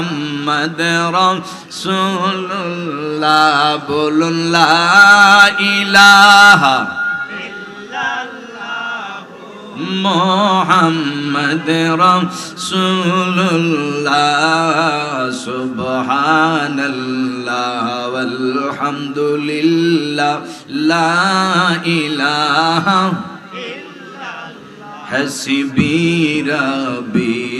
মোহাম্মদ রসুল্লাহ বলুন লা ইলাহা মোহাম্মদ রসুল্লাহ সুবহানাল্লাহ আলহামদুলিল্লাহ লা ইলাহা হাসিবি রাবী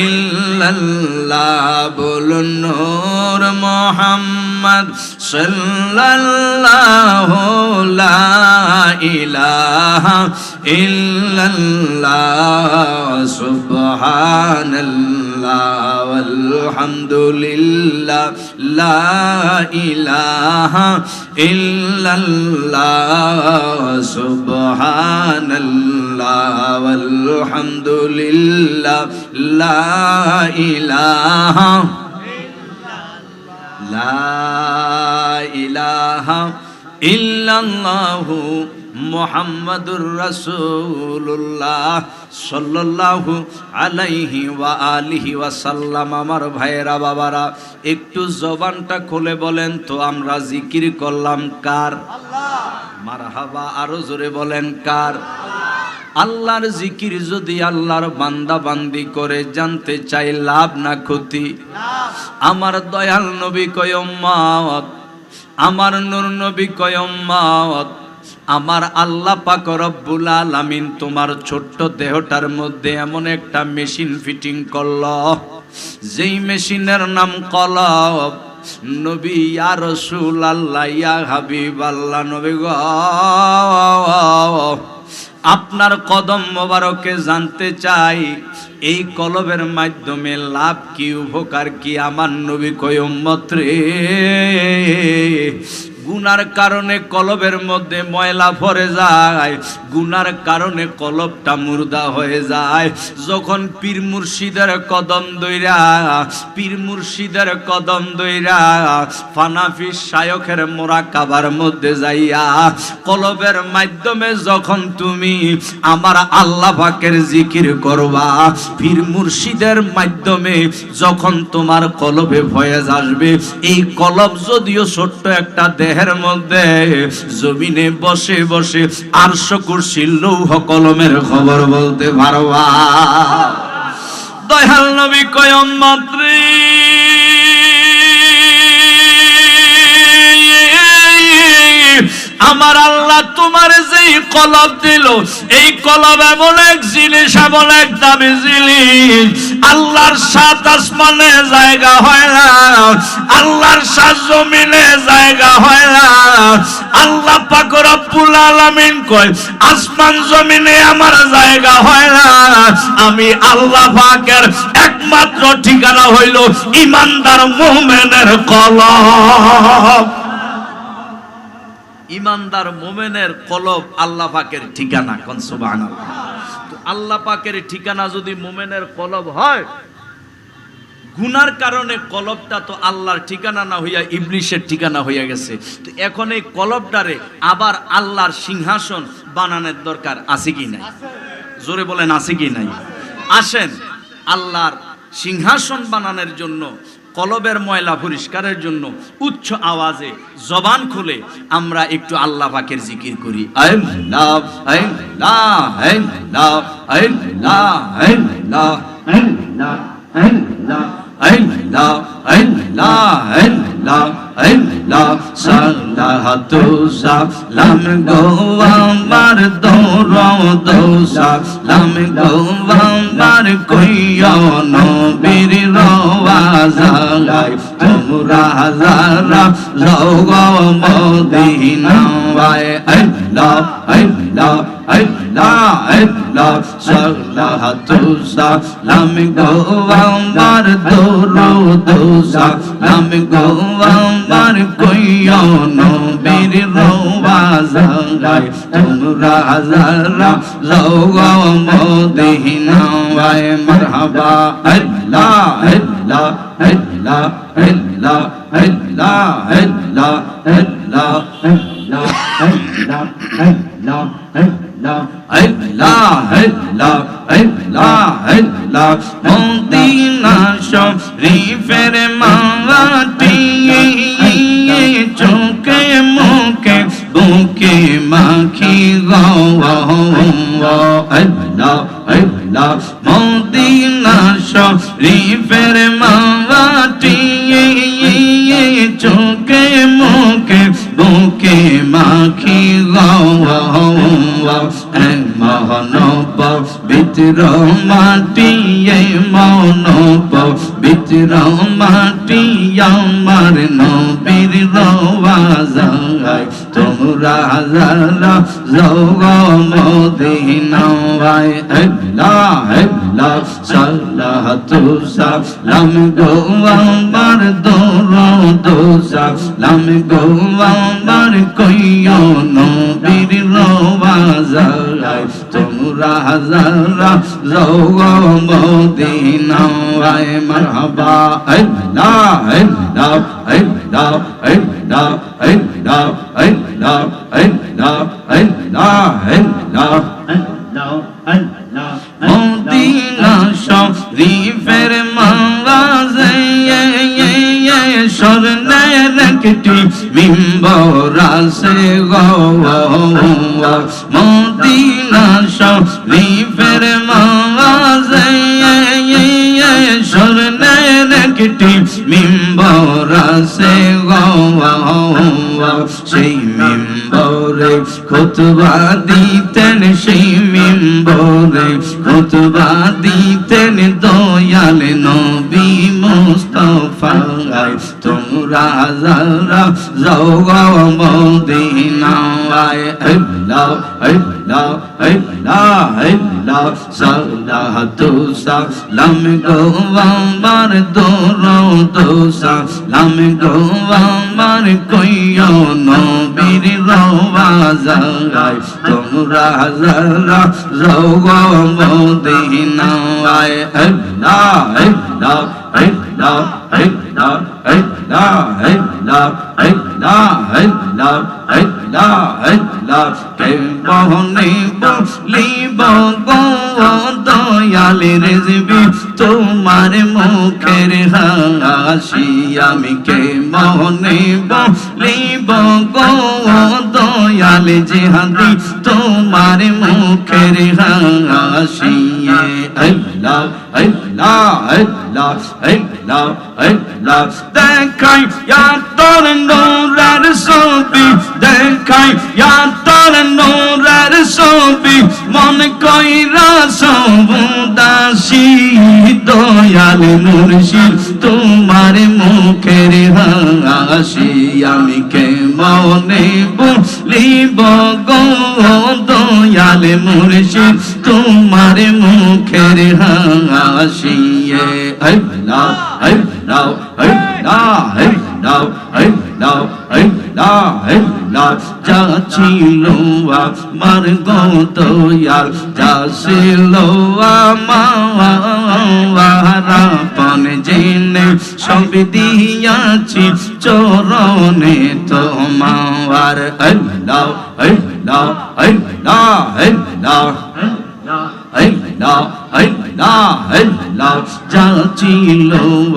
ইল্লাল্লাহ বলুন নূর মোহাম্মদ সাল্লাল্লাহু লা ইলাহা ইল্লাল্লাহ সুবহানাল্লাহ আলহামদুলিল্লাহ লা ইলাহা ইল্লাল্লাহ সুবহানাল্লাহ আলহামদুলিল্লাহ, লা ইলাহা ইল্লাল্লাহু মোহাম্মদুর রসুল্লাহ সাল্লাল্লাহু আলাইহি ওয়া আলিহি ওয়াসাল্লাম আমার ভাইয়েরা, বাবারা, একটু জবানটা খুলে বলেন তো, আমরা জিকির করলাম কার? মারহাবা আরও জোরে বলেন কার? আল্লাহর জিকির যদি আল্লাহর বান্দা বান্দি করে জানতে চাই, লাভ না ক্ষতি? আমার দয়াল নবী কয়ম্মাত আমার নূর নবী কয়ম্মাত আমার আল্লাহ পাক রব্বুল আলামিন তোমার ছোট্ট দেহটার মধ্যে এমন একটা মেশিন ফিটিং করল, যেই মেশিনের নাম কলব। নবী, ইয়া রসুল আল্লাহ ইয়া হাবিব আল্লাহ নবী গো। আপনার কদম মোবারকে জানতে চাই, এই কলবের মাধ্যমে লাভ কি, উপকার কি, আমার নবী কয়ম্মত রে। গুনার কারণে কলবের মধ্যে ময়লা ভরে যায়। গুনার কারণে কলবটা মুর্দা হয়ে যায়। যখন পীর মুর্শিদের কদম দইরা, পীর মুর্শিদের কদম দইরা ফানাফি শায়কের মোরা কাবার মধ্যে যাইয়া কলবের মাধ্যমে যখন তুমি আমার আল্লাহ পাকের জিকির করবা, পীর মুর্শিদের মাধ্যমে যখন তোমার কলবে ভয়েজ আসবে, এই কলব যদিও ছোট্ট একটা দেহের মধ্যে জমিনে বসে বসে আর শকুর লৌহ কলমের খবর বলতে পারবা। দয়াল নবী কয়ম মাত্রী আমার আল্লাহ তোমার যেই কলব দিল, এই কলব এমন এক জিনিস, এমন এক দামি জিনিস। আল্লাহর সাত আসমানে জায়গা হয় না, আল্লাহর সাত জমিনে জায়গা হয় না। আল্লাহ পাক রব্বুল আলামিন কয়, আসমান জমিনে আমার জায়গা হয় না। আমি আল্লাহ পাকের একমাত্র ঠিকানা হইল ইমানদার মুমিনের কলব। ইমানদার মোমেনের কলব আল্লাহ পাকের ঠিকানা, কোন সুবহানাল্লাহ। তো আল্লাহ পাকের ঠিকানা যদি মোমেনের কলব হয়, গুনার কারণে কলবটা তো আল্লাহর ঠিকানা না হইয়া ইবলিশের ঠিকানা হইয়া গেছে। তো এখন এই কলবটারে আবার আল্লাহর সিংহাসন বানানোর দরকার আছে কি নাই? জোরে বলেন, আছে কি নাই? আসেন, আল্লাহর সিংহাসন বানানোর জন্য কলবের ময়লা পরিষ্কারের জন্য উচ্চ আওয়াজে জবান খুলে আমরা একটু আল্লাহ পাকের জিকির করি। আল্লাহ illallah illallah illallah illallah salatu salam go amar doro do salam go amar koyo নবীর রওয়াজালাই তোমরা হাজারা লগ Medina I love I love ইল্লা ইল্লা সালাতু সালাম গো আমার দরদ সালাম গো আমার কইও নবীর রওয়াজায় তোমরা যারা যাও গো মদিনায় মারহাবা আল্লাহ আল্লাহ আল্লাহ আল্লাহ আল্লাহ আল্লাহ আল্লাহ আল্লাহ আল্লাহ আল্লাহ মদিনা শরীফের মাটি চোখে মুখে, বুকে মাখি মদিনা শরীফের মাটি চোখে মুখে, বুকে মাখি গাওয়া সম্ভব এক মহনব বিতর মাটি মৌনব বিতর মাটি আমার নবীর রাজায় তোমরা যারা যোগ মদিনায় হেলা হেলা সাল্লাহ তুষা লাম গো আমার দৌড় দোষা লাম গো আমার কইও নবী রওয়াজায় তোমরা যারা যোগ মদিনায় মারহাবা আল্লাহ আল্লাহ আল্লাহ আল্লাহ আল্লাহ আল্লাহ আল্লাহ আল্লাহ আল্লাহ মদিনা শরীফের মাওয়াজে স্বর্ণের একটি মিম্বর আছে মদিনা শরীফের মাওয়াজে স্বর্ণের একটি মিম্বর আছে সেই মিম্বরে খুতবা দিতেন, সেই মিম্বরে খুতবা দিতেন দয়াল নবী। মুস্তফা তোমরা যারা যাও গো মদিনায় আল্লাহ আল্লাহ আল্লাহ আল্লাহ সালাতু সালাম গো আমার দরদ সালাম গো আমার কইও নবীর রওয়াজায়, তোমরা যারা যাও গো মদিনায় আল্লাহ আল্লাহ Ein, now! ein, now! Dayal Rezvi তোমার মুখের হাসি আমি কে মনে বলিব গো দয়াল জিহাদি তোমার মুখের হাসি আল্লাহ আল্লাহ আল্লাহ আল্লাহ আল্লাহ দেখাই ইয়া তোর নূরের ছবি। দেখাই ইয়া তোর নূরের ছবি। মন কইরা সবুদাসি, দয়াল মুর্শিদ, তোমার মুখের হাসি আমি কে মনে বলিব গো? দয়াল মুর্শিদ, তোমার মুখের হাসি আল্লাহ। hey now hey now hey now hey now hey now hey now যা ছিল আমার গত আর যা ছিল আমার আপন জেনে সব দিয়াছি চরণে তোমার hey now hey now hey now hey now hey now hey now আল্লাহ যা ছিল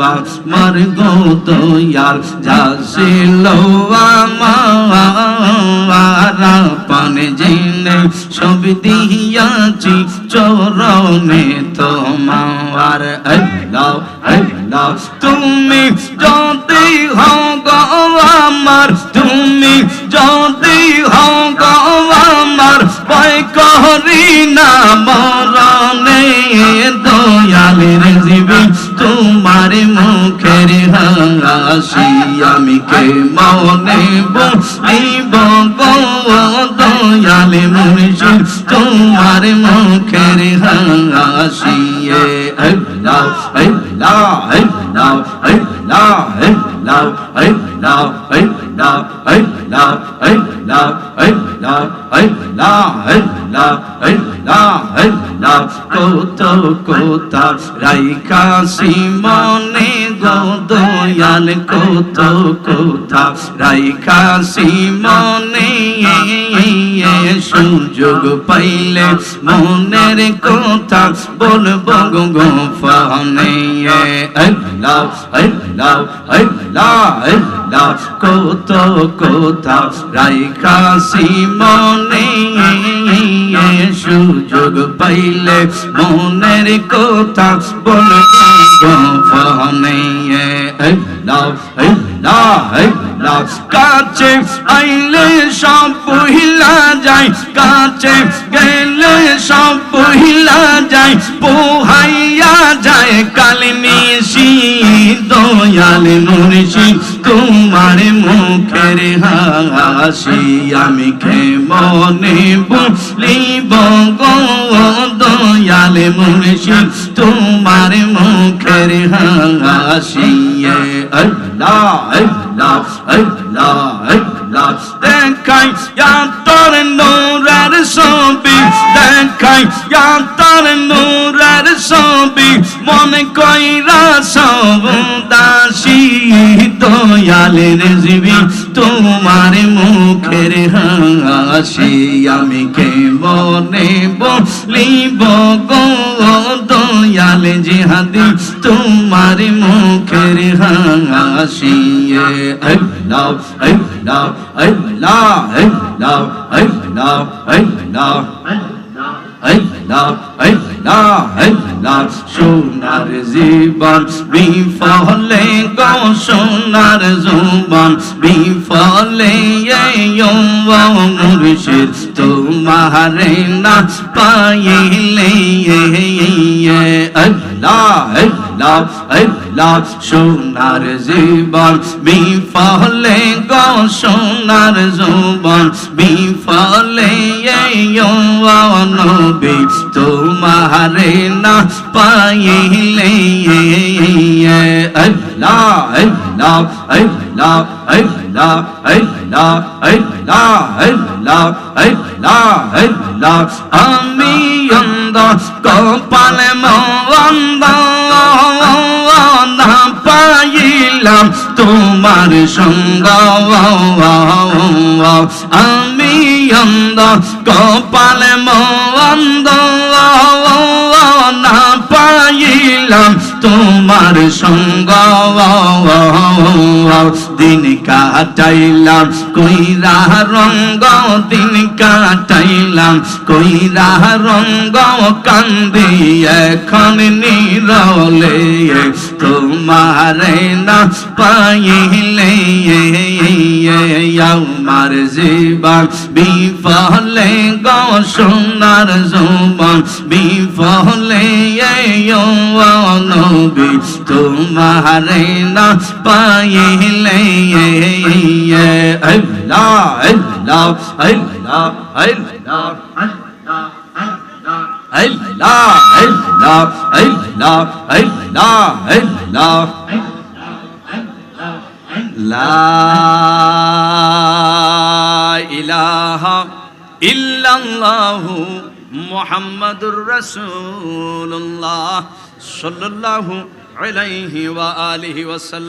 আমার গতয়াল যা ছিল আমার পানে জেনে সব দিয়াছি চরণে তোমার আল্লাহ আল্লাহ তুমি যদি হও গো আমার তুমি যদি হও গো আমার ভয় করি না মরণে দয়ালের জীবী তোমার মুখের হাসি আমি কে মনে বলিব গো দয়ালে মুর্শিদ তোমার মুখের হাসি আল্লাহ আল্লাহ আল্লাহ আল্লাহ আল্লাহ আল্লাহ আল্লাহ কত কোথা রাইকা সিমনে গদয়াল কত কোথা রাইকা সিমনে সুযোগ পাইলে মনের কথা বলব গো ফানে আল্লাহ ইল্লা ইল্লা ইল্লা কত কথা রাইখা সিমনে সুযোগ পাইলে মনের কথা বলব ফনে ইল্লা ইল্লা ইল্লা আল্লাহ কাছে আইলে সব বহিলা যায় কাছে গেলে সব বহিলা যায় পোহাইয়া যায় কালিনিসি দয়াল মুর্শি তোমার মুখের হাসি আমি মনে বলিব গো দয়াল মুর্শি তোমার মুখের হাসি আল্লাহ। la, ey la, ey la. Den kan jag ta den norrare zombie. Den kan jag ta den norrare zombie. মনে কইরা সব দাসী দয়ালের তোমার মুখের হাসি আমি কে মনে বলিব গো দয়াল জিহাদি? তোমার মুখের হাসি আল্লাহ আল্লাহ আল্লাহ আল্লাহ আল্লাহ আল্লাহ আল্লাহ সোনার জীবন, বিফলে গো সোনার জুবান, বিফলে মুর্শিদ তোমারে না পাইলে আল্লাহ আল্লাহ আল্লাহ সোনার জীবন, বিফলে গো সোনার জুবান, বিফলে নবী তোমারে না পাইলে আল্লাহ আল্লাহ আল্লাহ আল্লাহ আল্লাহ আল্লাহ আল্লাহ আল্লাহ আল্লাহ। আমি অন্ধ, কপালে মন্দ পাইলাম তোমার সঙ্গ। আমি অন্ধ, কপালে মন্দ পাইলাম তোমার সঙ্গ দিন কাটাইলাম কইরা রঙ্গ দিন কাটাইলাম কইরা রঙ্গ কান্দি এখন নিরলে তোমারে না পাইলে আমার জীবন বিফলে গো সোনার জুবন বিফলে নবী তোমারে না পাইলে আল্লাহ আল্লাহ আল্লাহ আল্লাহ ইলাহা ইল্লাল্লাহু মুহাম্মাদুর রাসূলুল্লাহ সাল্লাল্লাহু আলাইহি ওয়া আলিহি ওয়াসাল্লাম।